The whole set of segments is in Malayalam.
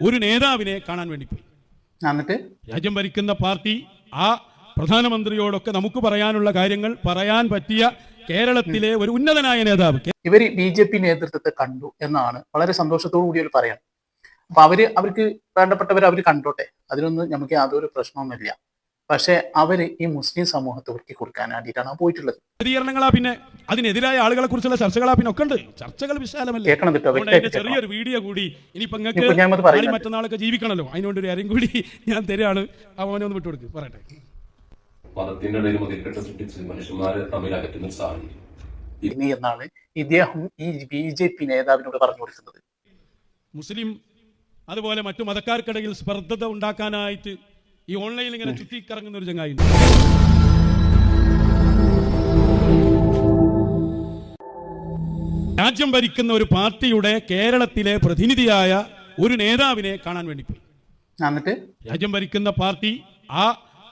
ഒരു നേതാവിനെ കാണാൻ വേണ്ടി പോയി. രാജ്യം ഭരിക്കുന്ന പാർട്ടി ആ പ്രധാനമന്ത്രിയോടൊക്കെ നമുക്ക് പറയാനുള്ള കാര്യങ്ങൾ പറയാൻ പറ്റിയ കേരളത്തിലെ ഒരു ഉന്നതനായ നേതാവ് ഇവർ ബി ജെ പി നേതൃത്വത്തെ കണ്ടു എന്നാണ് വളരെ സന്തോഷത്തോടു കൂടി അവർ പറയാം അപ്പൊ അവർ അവർക്ക് വേണ്ടപ്പെട്ടവർ അവർ കണ്ടോട്ടെ. അതിനൊന്നും നമുക്ക് യാതൊരു പ്രശ്നവുമില്ല. പക്ഷെ അവർ ഈ മുസ്ലിം സമൂഹത്തെ ഒരുക്കി കൊടുക്കാൻ വേണ്ടിയിട്ടാണ് പോയിട്ടുള്ളത്. ചിത്രീകരണങ്ങളാ പിന്നെ അതിനെതിരായ ആളുകളെ കുറിച്ചുള്ള ചർച്ചകളാ പിന്നെ ഒക്കെ ഉണ്ട്. ചർച്ചകൾ വിശാലമല്ലേ? കേൾക്കണം കേട്ടോ ചെറിയൊരു വീഡിയോ കൂടി ഇനിയിപ്പോ ഇപ്പൊ നിങ്ങൾക്ക്. മറ്റന്നാളൊക്കെ ജീവിക്കണല്ലോ. അതിനോണ്ട് ഒരു ആരെയും കൂടി ഞാൻ തരാണ്. അവനെ ഒന്ന് വിട്ടു വിട്ടുകൊടുക്ക്. പറയട്ടെ. മതത്തിന്റെ ഇടയിൽ മതിൽക്കെട്ട് സൃഷ്ടിച്ച് മനുഷ്യന്മാരെ തമ്മിൽ അകറ്റുന്ന സാഹചര്യം. ഇനി എന്നാണ് ഇദ്ദേഹം ഈ ബി ജെ പി നേതാവിനോട് പറഞ്ഞു കൊടുക്കുന്നത്? മുസ്ലിം അതുപോലെ മറ്റു മതക്കാർക്കിടയിൽ സ്പർദ്ധത ഉണ്ടാക്കാനായിട്ട് ഈ ഓൺലൈനിൽ ഇങ്ങനെ ചുറ്റി കറങ്ങുന്ന ഒരു ചങ്ങായി രാജ്യം ഭരിക്കുന്ന ഒരു പാർട്ടിയുടെ കേരളത്തിലെ പ്രതിനിധിയായ ഒരു നേതാവിനെ കാണാൻ വേണ്ടി പോയി. രാജ്യം ഭരിക്കുന്ന പാർട്ടി ആ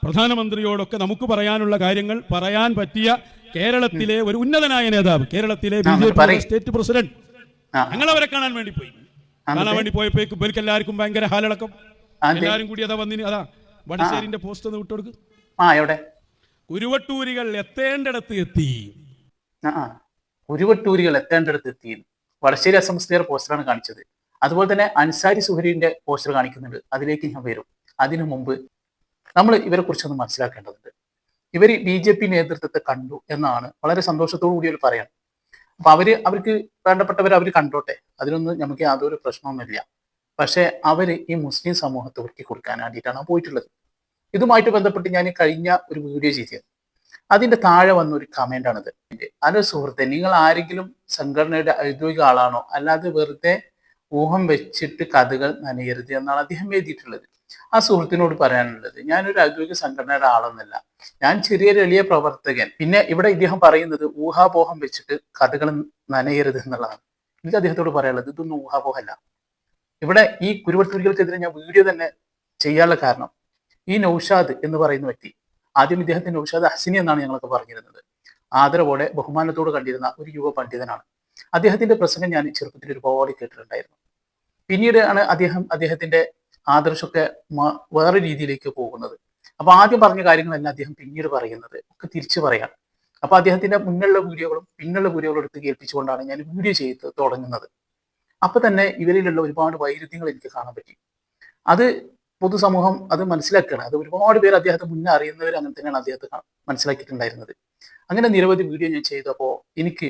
പ്രധാനമന്ത്രിയോടൊക്കെ നമുക്ക് പറയാനുള്ള കാര്യങ്ങൾ പറയാൻ പറ്റിയ കേരളത്തിലെ ഒരു ഉന്നതനായ നേതാവ് കേരളത്തിലെ B J P state president. ഞങ്ങൾ അവരെ കാണാൻ വേണ്ടി പോയി. കാണാൻ വേണ്ടി പോയപ്പോഴേക്കും ഇവർക്ക് എല്ലാവർക്കും ഭയങ്കര ഹാലടക്കം. എല്ലാവരും കൂടി അതാ വന്നിന് അതാ വടശ്ശേരിന്റെ പോസ്റ്റ് ഒന്ന് വിട്ടുകൊടുക്ക് ആ എവിടെ? കുരുവട്ടൂരികൾ എത്തേണ്ടടത്ത് എത്തി. ആ. ഉരുവട്ടൂരികൾ എത്തേണ്ടടുത്ത് എത്തി. വടശ്ശേരി അസംസ്കൃതർ പോസ്റ്ററാണ് കാണിച്ചത്. അതുപോലെ തന്നെ അൻസാരി സുഹരിന്റെ പോസ്റ്റർ കാണിക്കുന്നുണ്ട്. അതിലേക്ക് ഞാൻ വരും. അതിനു മുമ്പ് നമ്മൾ ഇവരെ കുറിച്ചൊന്ന് മനസ്സിലാക്കേണ്ടതുണ്ട്. ഇവർ ബി ജെ പി നേതൃത്വത്തെ കണ്ടു എന്നാണ് വളരെ സന്തോഷത്തോടു കൂടി അവർ പറയണം. അപ്പൊ അവർ അവർക്ക് വേണ്ടപ്പെട്ടവർ അവർ കണ്ടോട്ടെ. അതിനൊന്നും നമുക്ക് യാതൊരു പ്രശ്നവുമില്ല പക്ഷെ അവർ ഈ മുസ്ലിം സമൂഹത്തെ ഒരുക്കി വേണ്ടിയിട്ടാണ് പോയിട്ടുള്ളത്. ഇതുമായിട്ട് ബന്ധപ്പെട്ട് ഞാൻ കഴിഞ്ഞ ഒരു വീഡിയോ ചെയ്തത് അതിന്റെ താഴെ വന്ന ഒരു കമന്റ് ഹലോ സുഹൃത്തെ നിങ്ങൾ ആരെങ്കിലും സംഘടനയുടെ ഔദ്യോഗിക ആളാണോ? അല്ലാതെ വെറുതെ ഊഹം വെച്ചിട്ട് കഥകൾ നനയരുത് എന്നാണ് അദ്ദേഹം എഴുതിയിട്ടുള്ളത്. ആ സുഹൃത്തിനോട് പറയാനുള്ളത് ഞാനൊരു ഔദ്യോഗിക സംഘടനയുടെ ആളൊന്നല്ല. ഞാൻ ചെറിയൊരു എളിയ പ്രവർത്തകൻ. പിന്നെ ഇവിടെ ഇദ്ദേഹം പറയുന്നത് ഊഹാപോഹം വെച്ചിട്ട് കഥകൾ നനയരുത് എന്നുള്ളതാണ്. എനിക്ക് അദ്ദേഹത്തോട് പറയാനുള്ളത് ഇതൊന്നും ഊഹാപോഹമല്ല. ഇവിടെ ഈ കുരുവട്ടൂരികൾക്കെതിരെ ഞാൻ വീഡിയോ തന്നെ ചെയ്യാനുള്ള കാരണം ഈ നൌഷാദ് എന്ന് പറയുന്ന വ്യക്തി ആദ്യം ഇദ്ദേഹത്തെ നൌഷാദ് ഹസിനി എന്നാണ് ഞങ്ങളൊക്കെ പറഞ്ഞിരുന്നത്. ആദരവോടെ ബഹുമാനത്തോട് കണ്ടിരുന്ന ഒരു യുവ പണ്ഡിതനാണ്. അദ്ദേഹത്തിന്റെ പ്രസംഗം ഞാൻ ചെറുപ്പത്തിൽ ഒരുപാട് കേട്ടിട്ടുണ്ടായിരുന്നു. പിന്നീട് ആണ് അദ്ദേഹം അദ്ദേഹത്തിന്റെ ആദർശമൊക്കെ വേറെ രീതിയിലേക്ക് പോകുന്നത്. അപ്പൊ ആദ്യം പറഞ്ഞ കാര്യങ്ങളെല്ലാം അദ്ദേഹം പിന്നീട് പറയുന്നത് ഒക്കെ തിരിച്ചു പറയാം അപ്പൊ അദ്ദേഹത്തിന്റെ മുന്നുള്ള വീഡിയോകളും പിന്നുള്ള വീഡിയോകളും എടുത്ത് കേൾപ്പിച്ചുകൊണ്ടാണ് ഞാൻ വീഡിയോ ചെയ്ത് തുടങ്ങുന്നത്. അപ്പൊ തന്നെ ഇവരിലുള്ള ഒരുപാട് വൈരുദ്ധ്യങ്ങൾ എനിക്ക് കാണാൻ പറ്റി. അത് പൊതുസമൂഹം അത് മനസ്സിലാക്കുകയാണ്. അത് ഒരുപാട് പേര് അദ്ദേഹത്തെ മുന്നേ അറിയുന്നവർ അങ്ങനെ തന്നെയാണ് അദ്ദേഹത്തെ മനസ്സിലാക്കിയിട്ടുണ്ടായിരുന്നത്. അങ്ങനെ നിരവധി വീഡിയോ ഞാൻ ചെയ്തപ്പോൾ എനിക്ക്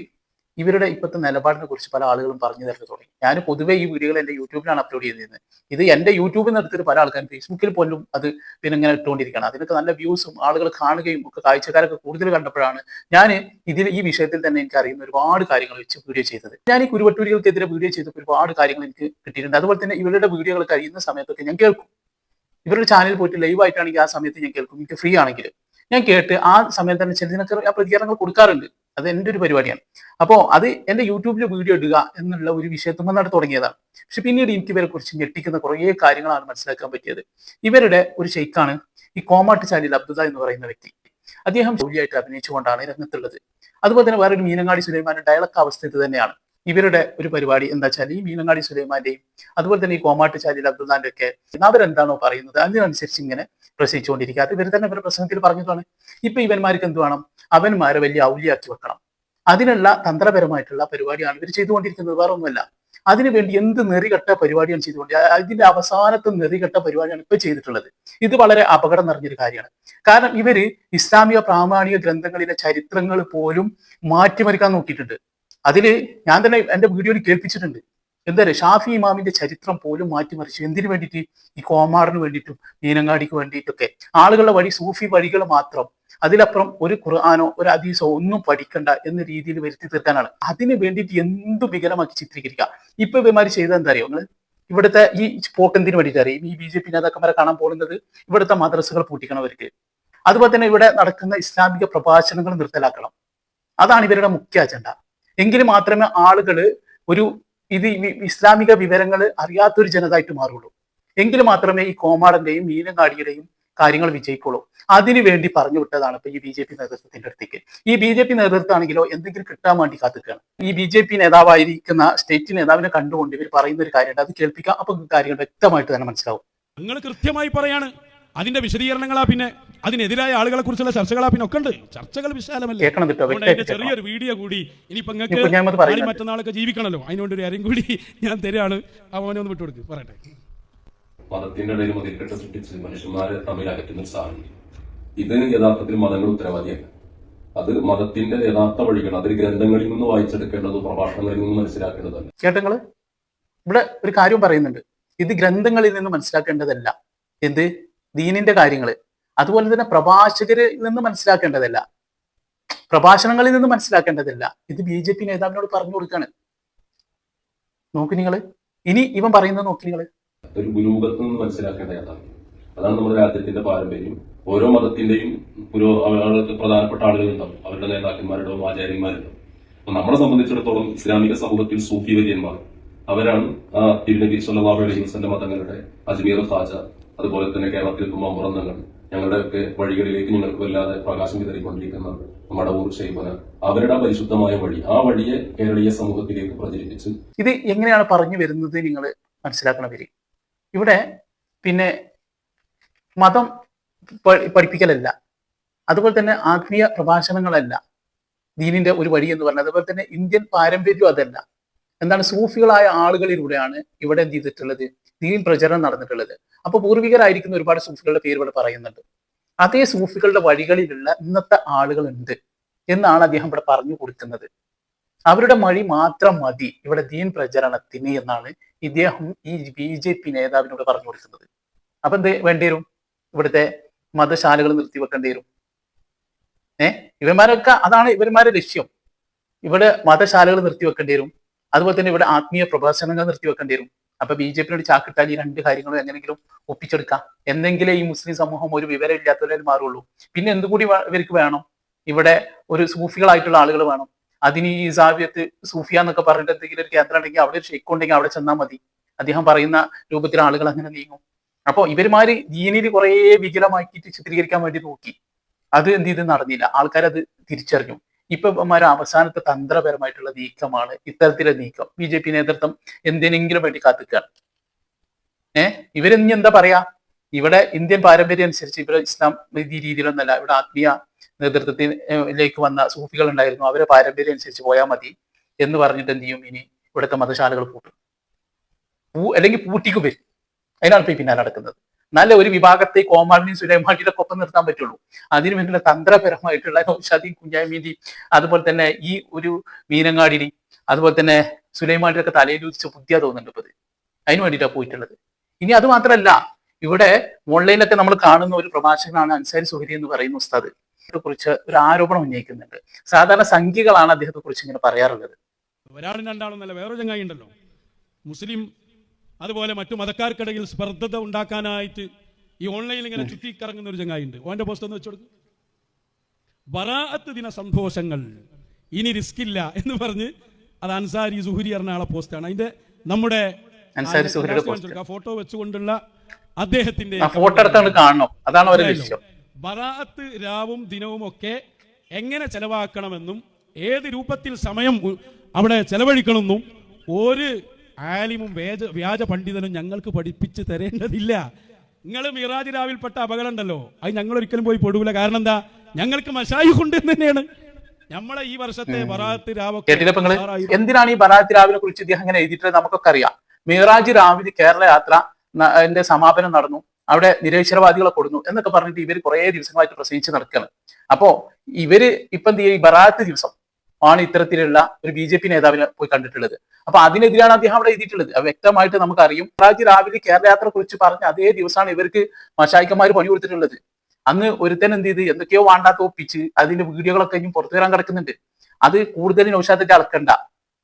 ഇവരുടെ ഇപ്പോഴത്തെ നിലപാടിനെ കുറിച്ച് പല ആളുകളും പറഞ്ഞു തരാൻ തുടങ്ങി. ഞാൻ പൊതുവേ ഈ വീഡിയോകൾ എന്റെ യൂട്യൂബിലാണ് അപ്ലോഡ് ചെയ്തിരുന്നത്. ഇത് എന്റെ യൂട്യൂബിൽ നിന്ന് എടുത്തിട്ട് പല ആൾക്കാരും ഫേസ്ബുക്കിൽ പോലും അത് പിന്നെ ഇങ്ങനെ ഇട്ടുകൊണ്ടിരിക്കുകയാണ്. അതിനൊക്കെ നല്ല വ്യൂസും ആളുകൾ കാണുകയും ഒക്കെ കാഴ്ചക്കാരൊക്കെ കൂടുതൽ കണ്ടപ്പോഴാണ് ഞാൻ ഇതിൽ ഈ വിഷയത്തിൽ തന്നെ എനിക്ക് അറിയുന്ന ഒരുപാട് കാര്യങ്ങൾ വെച്ച് വീഡിയോ ചെയ്തത്. ഞാൻ ഈ കുരുവട്ടൂരികൾക്കെതിരെ വീഡിയോ ചെയ്തപ്പോൾ ഒരുപാട് കാര്യങ്ങൾ എനിക്ക് കിട്ടിയിട്ടുണ്ട്. അതുപോലെ തന്നെ ഇവരുടെ വീഡിയോകൾ കഴിയുന്ന സമയത്തൊക്കെ ഞാൻ കേൾക്കും. ഇവരുടെ ചാനൽ പോയിട്ട് ലൈവ് ആയിട്ടാണെങ്കിൽ ആ സമയത്ത് ഞാൻ കേൾക്കും. എനിക്ക് ഫ്രീ ആണെങ്കിൽ. ഞാൻ കേട്ട് ആ സമയത്ത് തന്നെ ചിലതിനൊക്കെ ഞാൻ പ്രതികരണങ്ങൾ കൊടുക്കാറുണ്ട്. അത് എന്റെ ഒരു പരിപാടിയാണ്. അപ്പോൾ അത് എന്റെ യൂട്യൂബിൽ വീഡിയോ ഇടുക എന്നുള്ള ഒരു വിഷയത്തുമെന്നാണ് തുടങ്ങിയതാണ്. പക്ഷെ പിന്നീട് എനിക്ക് ഇവരെ കുറിച്ച് ഞെട്ടിക്കുന്ന കുറേ കാര്യങ്ങളാണ് മനസ്സിലാക്കാൻ പറ്റിയത്. ഇവരുടെ ഒരു ഷെയ്ക്കാണ് ഈ കോമാട്ട് ചാലിൽ അബ്ദുദ എന്ന് പറയുന്ന വ്യക്തി. അദ്ദേഹം ജോലിയായിട്ട് അഭിനയിച്ചുകൊണ്ടാണ് രംഗത്തുള്ളത്. അതുപോലെ തന്നെ വേറൊരു മീനങ്ങാടി സുലൈമാന്റെ ഡയലക്ട് അവസ്ഥ തന്നെയാണ്. ഇവരുടെ ഒരു പരിപാടി എന്താ വെച്ചാൽ ഈ മീനങ്ങാടി സുലൈമാന്റെയും അതുപോലെ തന്നെ ഈ കോമാട്ട് ചാലിൽ അബ്ദുല്ലാന്റെ ഒക്കെ അവരെന്താണോ പറയുന്നത് അതിനനുസരിച്ച് ഇങ്ങനെ പ്രസംഗിച്ചുകൊണ്ടിരിക്കുക. അത് ഇവർ തന്നെ ഇവരുടെ പ്രസംഗത്തിൽ പറഞ്ഞതാണ്. ഇപ്പൊ ഇവന്മാർക്ക് എന്ത് വേണം? അവന്മാരെ വലിയ ഔലിയാക്കി വെക്കണം. അതിനുള്ള തന്ത്രപരമായിട്ടുള്ള പരിപാടിയാണ് ഇവർ ചെയ്തുകൊണ്ടിരിക്കുന്നത്. വേറെ ഒന്നുമല്ല അതിനുവേണ്ടി എന്ത് നെറികെട്ട പരിപാടിയാണ് ചെയ്തുകൊണ്ട് അതിന്റെ അവസാനത്തെ നെറികെട്ട പരിപാടിയാണ് ഇപ്പൊ ചെയ്തിട്ടുള്ളത്. ഇത് വളരെ അപകടം നിറഞ്ഞൊരു കാര്യമാണ്. കാരണം ഇവർ ഇസ്ലാമിക പ്രാമാണിക ഗ്രന്ഥങ്ങളിലെ ചരിത്രങ്ങൾ പോലും മാറ്റിമറിക്കാൻ നോക്കിയിട്ടുണ്ട്. അതിൽ ഞാൻ തന്നെ എന്റെ വീഡിയോയിൽ കേൾപ്പിച്ചിട്ടുണ്ട്. എന്താ ഷാഫി ഇമാമിന്റെ ചരിത്രം പോലും മാറ്റിമറിച്ചു. എന്തിനു വേണ്ടിയിട്ട്? ഈ കോമാറിന് വേണ്ടിയിട്ടും മീനങ്ങാടിക്ക് വേണ്ടിയിട്ടൊക്കെ. ആളുകളുടെ വഴി സൂഫി വഴികൾ മാത്രം. അതിലപ്പുറം ഒരു ഖുർആാനോ ഒരു ഹദീസോ ഒന്നും പഠിക്കണ്ട എന്ന രീതിയിൽ വരുത്തി തീർക്കാനാണ്. അതിന് വേണ്ടിയിട്ട് എന്തു വികലമാക്കി ചിത്രീകരിക്കുക? ഇപ്പൊ ഇവമാര് ചെയ്തത് എന്താ അറിയോ നിങ്ങൾ ഇവിടുത്തെ ഈ പോക്കെന്തിന് വേണ്ടിയിട്ട് അറിയും? ഈ ബി ജെ പി നേതാക്കന്മാരെ കാണാൻ പോകുന്നത് ഇവിടുത്തെ മദ്രസകൾ പൂട്ടിക്കണവർക്ക്. അതുപോലെ തന്നെ ഇവിടെ നടക്കുന്ന ഇസ്ലാമിക പ്രഭാഷണങ്ങൾ നിർത്തലാക്കണം. അതാണ് ഇവരുടെ മുഖ്യ അജണ്ട. എങ്കിൽ മാത്രമേ ആളുകൾ ഒരു ഇത് ഇസ്ലാമിക വിവരങ്ങൾ അറിയാത്തൊരു ജനതായിട്ട് മാറുള്ളൂ. എങ്കിൽ മാത്രമേ ഈ കോമാടന്റെയും മീനങ്ങാടിയുടെയും കാര്യങ്ങൾ വിജയിക്കുള്ളൂ. അതിനു വേണ്ടി പറഞ്ഞു വിട്ടതാണ് ഇപ്പൊ ഈ ബി ജെ പി നേതൃത്വത്തിന്റെ അടുത്തേക്ക്. ഈ ബി ജെ പി നേതൃത്വമാണെങ്കിലോ എന്തെങ്കിലും കിട്ടാൻ വേണ്ടി കാത്തുകയാണ് ഈ ബി ജെ പി നേതാവായിരിക്കുന്ന സ്റ്റേറ്റ് നേതാവിനെ കണ്ടുകൊണ്ട് ഇവർ പറയുന്ന ഒരു കാര്യമുണ്ട്. അത് കേൾപ്പിക്കാം. അപ്പൊ കാര്യങ്ങൾ വ്യക്തമായിട്ട് തന്നെ മനസ്സിലാവും. നിങ്ങൾ കൃത്യമായി പറയാണ്. അതിന്റെ വിശദീകരണങ്ങളാ പിന്നെ അതിനെതിരായ ആളുകളെ കുറിച്ചുള്ള ചർച്ചകളാ പിന്നെ ഒക്കെ ഉണ്ട് ചർച്ചകൾ വിശാലമല്ലേ? അതിന്റെ ചെറിയൊരു വീഡിയോ കൂടി ഇനിയിപ്പോ ഇനി നിങ്ങൾക്ക്. മറ്റന്നാളൊക്കെ ജീവിക്കണല്ലോ. അതിനുകൊണ്ട് ഒരു കാര്യം കൂടി ഞാൻ തരാണ്. അവനെ ഒന്ന് വിട്ടുകൊടുക്ക്. പറയട്ടെ. മതത്തിന്റെ ഇടയിൽ മതിൽക്കെട്ട് സൃഷ്ടിച്ച് മനുഷ്യന്മാരെ തമ്മിൽ അകറ്റുന്ന സാഹചര്യം. ഇതിന് യഥാർത്ഥത്തിൽ മതങ്ങൾ ഉത്തരവാദിയല്ല. അത് മതത്തിന്റെ യഥാർത്ഥ വഴികൾ അതിൽ ഗ്രന്ഥങ്ങളിൽ നിന്ന് വായിച്ചെടുക്കേണ്ടത് പ്രഭാഷണങ്ങളിൽ നിന്ന് മനസ്സിലാക്കേണ്ടതല്ല. കേട്ടങ്ങൾ ഇവിടെ ഒരു കാര്യം പറയുന്നുണ്ട്. ഇത് ഗ്രന്ഥങ്ങളിൽ നിന്ന് മനസ്സിലാക്കേണ്ടതല്ല. എന്ത്? ദീനിന്റെ കാര്യങ്ങൾ അതുപോലെ തന്നെ പ്രഭാഷകരിൽ നിന്ന് മനസ്സിലാക്കേണ്ടതല്ല. പ്രഭാഷണങ്ങളിൽ നിന്ന് മനസ്സിലാക്കേണ്ടതല്ല. ഇത് ബി ജെ പി നേതാവിനോട് പറഞ്ഞു കൊടുക്കാണ്. നോക്ക് നിങ്ങൾ. ഇനി ഇവൻ പറയുന്നത് നോക്കി നിങ്ങൾ. ഒരു ഗുരുമുഖത്ത് നിന്ന് മനസ്സിലാക്കേണ്ട അതാണ് നമ്മുടെ രാജ്യത്തിന്റെ പാരമ്പര്യം. ഓരോ മതത്തിന്റെയും പുരോ പ്രധാനപ്പെട്ട ആളുകളുണ്ടാവും. അവരുടെ നേതാക്കന്മാരുണ്ടാവും ആചാര്യന്മാരുണ്ടാവും. അപ്പൊ നമ്മളെ സംബന്ധിച്ചിടത്തോളം ഇസ്ലാമിക സമൂഹത്തിൽ സൂഫി വര്യന്മാർ അവരാണ് തിരുനബി സല്ലാ അലൈഹി വസല്ലം മതങ്ങളുടെ അജ്മീർ ഖാജ. അതുപോലെ തന്നെ കേരളത്തിൽ മമ്പുറന്നങ്ങൾ ഞങ്ങളുടെയൊക്കെ വഴികളിലേക്ക് നിങ്ങൾക്ക് വല്ലാതെ പ്രകാശം വിതറിക്കൊണ്ടിരിക്കുന്ന നമ്മുടെ ശൈവന അവരുടെ പരിശുദ്ധമായ വഴി ആ വഴിയെ കേരളീയ സമൂഹത്തിലേക്ക് പ്രചരിപ്പിച്ച്. ഇത് എങ്ങനെയാണ് പറഞ്ഞു വരുന്നത് നിങ്ങൾ മനസ്സിലാക്കണ മനസ്സിലാക്കണവര് ഇവിടെ പിന്നെ മതം പഠിപ്പിക്കലല്ല. അതുപോലെ തന്നെ ആത്മീയ പ്രഭാഷണങ്ങളല്ല. ദീനിന്റെ ഒരു വഴി എന്ന് പറഞ്ഞത് അതുപോലെ തന്നെ ഇന്ത്യൻ പാരമ്പര്യം അതല്ല. എന്താണ് സൂഫികളായ ആളുകളിലൂടെയാണ് ഇവിടെ എന്ത് ചെയ്തിട്ടുള്ളത്? ദീൻ പ്രചരണം നടന്നിട്ടുള്ളത്. അപ്പൊ പൂർവികരായിരിക്കുന്ന ഒരുപാട് സൂഫികളുടെ പേര് ഇവിടെ പറയുന്നുണ്ട്. അതേ സൂഫികളുടെ വഴികളിലുള്ള ഇന്നത്തെ ആളുകളുണ്ട് എന്നാണ് അദ്ദേഹം ഇവിടെ പറഞ്ഞു കൊടുക്കുന്നത്. അവരുടെ മഴി മാത്രം മതി ഇവിടെ ദീൻ പ്രചരണത്തിന് എന്നാണ് ഇദ്ദേഹം ഈ ബി ജെ പി നേതാവിനോട് പറഞ്ഞു കൊടുക്കുന്നത്. അപ്പൊ എന്ത് വേണ്ടി വരും? ഇവിടുത്തെ മതശാലകൾ നിർത്തിവെക്കേണ്ടി വരും. ഏ? ഇവന്മാരൊക്കെ അതാണ് ഇവന്മാരുടെ ലക്ഷ്യം. ഇവിടെ മതശാലകൾ നിർത്തിവെക്കേണ്ടി വരും. അതുപോലെ തന്നെ ഇവിടെ ആത്മീയ പ്രഭാഷണങ്ങൾ നിർത്തിവെക്കേണ്ടി വരും. അപ്പൊ ബി ജെ പിന്നോട് ചാക്കിട്ടാൽ ഈ രണ്ട് കാര്യങ്ങളും എങ്ങനെയെങ്കിലും ഒപ്പിച്ചെടുക്കാം. എന്തെങ്കിലും ഈ മുസ്ലിം സമൂഹം ഒരു വിവരം ഇല്ലാത്തവരെ മാറുള്ളൂ. പിന്നെ എന്തുകൂടി ഇവർക്ക് വേണം? ഇവിടെ ഒരു സൂഫികളായിട്ടുള്ള ആളുകൾ വേണം. അതിന് ഈ സാവ്യത്ത് സൂഫിയ എന്നൊക്കെ പറഞ്ഞിട്ട് എന്തെങ്കിലും ഒരു കേന്ദ്രം ഉണ്ടെങ്കിൽ അവിടെ ഒരു ഷെയ്ക്ക് ഉണ്ടെങ്കിൽ അവിടെ ചെന്നാൽ മതി. അദ്ദേഹം പറയുന്ന രൂപത്തിൽ ആളുകൾ അങ്ങനെ നീങ്ങും. അപ്പോൾ ഇവരുമാര് ദീനിൽ കുറേ വികലമാക്കിയിട്ട് ചിത്രീകരിക്കാൻ വേണ്ടി നോക്കി. അത് എന്ത് ചെയ്ത്? നടന്നില്ല. ആൾക്കാരത് തിരിച്ചറിഞ്ഞു. ഇപ്പൊ ഇവന്മാരെ അവസാനത്തെ തന്ത്രപരമായിട്ടുള്ള നീക്കമാണ് ഇത്തരത്തിലെ നീക്കം. ബി ജെ പി നേതൃത്വം എന്തിനെങ്കിലും വേണ്ടി കാത്തിക്കുകയാണ് ഏഹ് ഇവരിനി എന്താ പറയാ? ഇവിടെ ഇന്ത്യൻ പാരമ്പര്യം അനുസരിച്ച് ഇവിടെ ഇസ്ലാം രീതിയിലൊന്നല്ല. ഇവിടെ ആത്മീയ നേതൃത്വത്തിലേക്ക് വന്ന സൂഫികൾ ഉണ്ടായിരുന്നു അവരെ പാരമ്പര്യം അനുസരിച്ച് പോയാൽ മതി എന്ന് പറഞ്ഞിട്ട് എന്ത് ചെയ്യും? ഇനി ഇവിടുത്തെ മതശാലകൾ പൂട്ടും. പൂ അല്ലെങ്കിൽ പൂട്ടിക്കും വരും അതിനാണ് ഇപ്പൊ പിന്നാലെ നടക്കുന്നത്. നല്ല ഒരു വിഭാഗത്തെ കോമാളിനെയും സുലൈമാനിയുടെ ഒപ്പം നിർത്താൻ പറ്റുള്ളൂ. അതിനു വേണ്ടിയുള്ള തന്ത്രപരമായിട്ടുള്ള നൗഷാദിയും കുഞ്ഞാമീതി അതുപോലെ തന്നെ ഈ ഒരു മീനങ്ങാടിനി അതുപോലെ തന്നെ സുലൈമാനിയുടെ ഒക്കെ തലയിൽ ഉദിച്ച ബുദ്ധിയാ തോന്നുന്നുണ്ട് ഇപ്പത്. അതിന് വേണ്ടിയിട്ടാണ് പോയിട്ടുള്ളത്. ഇനി അത് മാത്രമല്ല ഇവിടെ ഓൺലൈനിലൊക്കെ നമ്മൾ കാണുന്ന ഒരു പ്രഭാഷകനാണ് അൻസാരി സുഹരി എന്ന് പറയുന്ന ഉസ്താദ്. കുറിച്ച് ഒരു ആരോപണം ഉന്നയിക്കുന്നുണ്ട്. സാധാരണ സംഖ്യകളാണ് അദ്ദേഹത്തെ കുറിച്ച് ഇങ്ങനെ പറയാറുള്ളത്. ഒരാളും രണ്ടാളൊന്നല്ല വേറൊരു ചങ്ങായി ഉണ്ടല്ലോ. മുസ്ലിം അതുപോലെ മറ്റു മതക്കാർക്കിടയിൽ സ്പർദ്ധത ഉണ്ടാക്കാനായിട്ട് ഈ ഓൺലൈനിൽ ഇങ്ങനെ ചുറ്റിക്കറങ്ങുന്ന ഒരു ചങ്ങായി ഉണ്ട് ഓന്റെ പോസ്റ്റ് ഒന്ന് വെച്ചോടുക്കും ബറാഅത്ത് ദിന സന്തോഷങ്ങൾ ഇനി റിസ്ക് ഇല്ല എന്ന് പറഞ്ഞ് അത് അൻസാരി സുഹരി എന്ന ആളെ പോസ്റ്റാണ് അതിന്റെ നമ്മുടെ കൊടുക്കാം. ഫോട്ടോ വെച്ചുകൊണ്ടുള്ള അദ്ദേഹത്തിന്റെ കാണണം. അതാണ് ബറാഅത്ത് രാവും ദിനവും ഒക്കെ എങ്ങനെ ചെലവാക്കണമെന്നും ഏത് രൂപത്തിൽ സമയം അവിടെ ചെലവഴിക്കണമെന്നും ഒരു ആലിമും വേജ വ്യാജ പണ്ഡിതനും ഞങ്ങൾക്ക് പഠിപ്പിച്ച് തരേണ്ടതില്ല. നിങ്ങൾ മിറാജ് രാവിൽപ്പെട്ട അപകടം ഉണ്ടല്ലോ അത് ഞങ്ങൾ ഒരിക്കലും പോയി പെടൂല. കാരണം എന്താ? ഞങ്ങൾക്ക് മഷായി കൊണ്ട് തന്നെയാണ്. നമ്മളെ ഈ വർഷത്തെ ബറാത്ത് രാവൊക്കെ എന്തിനാണ് ഈ ബറാത്ത് രാവിനെ കുറിച്ച് ഇദ്ദേഹം അങ്ങനെ എഴുതിയിട്ട് നമുക്കൊക്കെ അറിയാം. മിറാജ് രാവിലെ കേരള യാത്ര എന്റെ സമാപനം നടന്നു. അവിടെ നിരീശ്വരവാദികളെ കൊടുന്നു എന്നൊക്കെ പറഞ്ഞിട്ട് ഇവർ കുറെ ദിവസങ്ങളായിട്ട് പ്രസംഗിച്ച് നടക്കുകയാണ്. അപ്പോ ഇവർ ഇപ്പം എന്ത് ചെയ്യും? ഈ ബറാത്ത് ദിവസം ആണ് ഇത്തരത്തിലുള്ള ഒരു ബി ജെ പി നേതാവിനെ പോയി കണ്ടിട്ടുള്ളത്. അപ്പൊ അതിനെതിരാണ് അദ്ദേഹം അവിടെ എഴുതിയിട്ടുള്ളത്. വ്യക്തമായിട്ട് നമുക്കറിയും. മിറാജ് രാവിലെ കേരള യാത്ര കുറിച്ച് പറഞ്ഞ അതേ ദിവസമാണ് ഇവർക്ക് മഷായിക്കന്മാർ പണി കൊടുത്തിട്ടുള്ളത്. അന്ന് ഒരുത്തൻ എന്ത് ചെയ്ത് എന്തൊക്കെയോ വേണ്ടാത്ത ഒപ്പിച്ച് അതിന്റെ വീഡിയോകളൊക്കെ ഇനി പുറത്തു വരാൻ കിടക്കുന്നുണ്ട്. അത് കൂടുതൽ നൗഷാദിന്റെ അളക്കണ്ട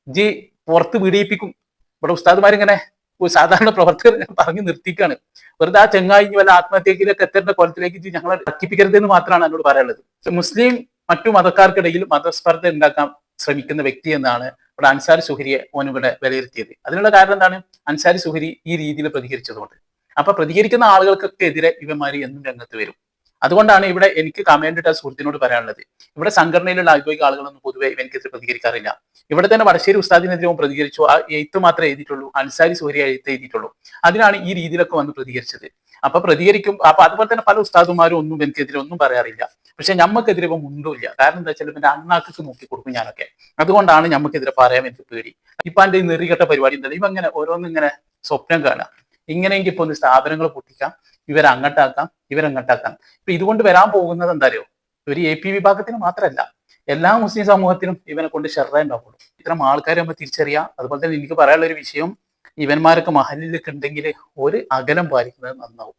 ജി പുറത്ത് വീടിയിപ്പിക്കും. ഇവിടെ ഉസ്താദ്മാരിങ്ങനെ സാധാരണ പ്രവർത്തകർ പറഞ്ഞു നിർത്തിക്കാണ്. വെറുതെ ആ ചെങ്ങായി വല്ല ആത്മഹത്യക്കിലൊക്കെ എത്തേണ്ട കൊലത്തിലേക്ക് ഞങ്ങളെ അക്കിപ്പിക്കരുതെന്ന് മാത്രമാണ് എന്നോട് പറയാനുള്ളത്. മുസ്ലിം മറ്റു മതക്കാർക്കിടയിൽ മതസ്പർദ്ധ ഉണ്ടാക്കാൻ ശ്രമിക്കുന്ന വ്യക്തി എന്നാണ് ഇവിടെ അൻസാരി സുഹരിയെ ഓൻ ഇവിടെ വിലയിരുത്തിയത്. അതിനുള്ള കാരണം എന്താണ്? അൻസാരി സുഹരി ഈ രീതിയിൽ പ്രതികരിച്ചതുകൊണ്ട്. അപ്പൊ പ്രതികരിക്കുന്ന ആളുകൾക്കൊക്കെ എതിരെ ഇവന്മാര് എന്നും രംഗത്ത് വരും. അതുകൊണ്ടാണ് ഇവിടെ എനിക്ക് കമന്റ് ഇട്ട സുഹൃത്തിനോട് പറയാനുള്ളത്. ഇവിടെ സംഘടനയിലുള്ള ഔദ്യോഗിക ആളുകളൊന്നും പൊതുവെ ഇവനിക്കെതിരെ പ്രതികരിക്കാറില്ല. ഇവിടെ തന്നെ വടശ്ശേരി ഉസ്താദിനെതിരെ പ്രതികരിച്ചു. ആ എഴുത്ത് മാത്രമേ എഴുതിയിട്ടുള്ളൂ. അൻസാരി സൂര്യ എഴുത്ത് എഴുതിയിട്ടുള്ളൂ. അതിനാണ് ഈ രീതിയിലൊക്കെ വന്ന് പ്രതികരിച്ചത്. അപ്പൊ പ്രതികരിക്കും. അപ്പൊ അതുപോലെ തന്നെ പല ഉസ്താദുമാരും ഒന്നും എനിക്കെതിരെ ഒന്നും പറയാറില്ല. പക്ഷെ ഞമ്മക്കെതിരെ ഇപ്പൊ മുണ്ടുമില്ല കാരണം എന്താ വെച്ചാൽ പിന്നെ അണ്ണാക്കൊക്കെ നോക്കി കൊടുക്കും ഞാനൊക്കെ. അതുകൊണ്ടാണ് ഞമ്മക്കെതിരെ പറയാൻ എനിക്ക് പേടി. ഇപ്പൊ എന്റെ നെറികെട്ട പരിപാടി എന്താ? ഇവ ഇങ്ങനെ ഓരോന്നും ഇങ്ങനെ സ്വപ്നം കാണാം ഇങ്ങനെയെങ്കിൽ ഇപ്പൊ സ്ഥാപനങ്ങൾ പൊട്ടിക്കാം ഇവരെ ഇവരങ്ങോട്ടാക്കാം ഇപ്പൊ ഇതുകൊണ്ട് വരാൻ പോകുന്നത് എന്താ അറിയോ? ഒരു എ പി വിഭാഗത്തിന് മാത്രമല്ല എല്ലാ മുസ്ലിം സമൂഹത്തിനും ഇവനെ കൊണ്ട് ഷെറ ഉണ്ടാവുള്ളൂ. ഇത്തരം ആൾക്കാരെ നമ്മൾ തിരിച്ചറിയാം. അതുപോലെ തന്നെ എനിക്ക് പറയാനുള്ള ഒരു വിഷയം ഇവന്മാരൊക്കെ മഹലിലൊക്കെ ഉണ്ടെങ്കിൽ ഒരു അകലം പാലിക്കുന്നത് നന്നാവും.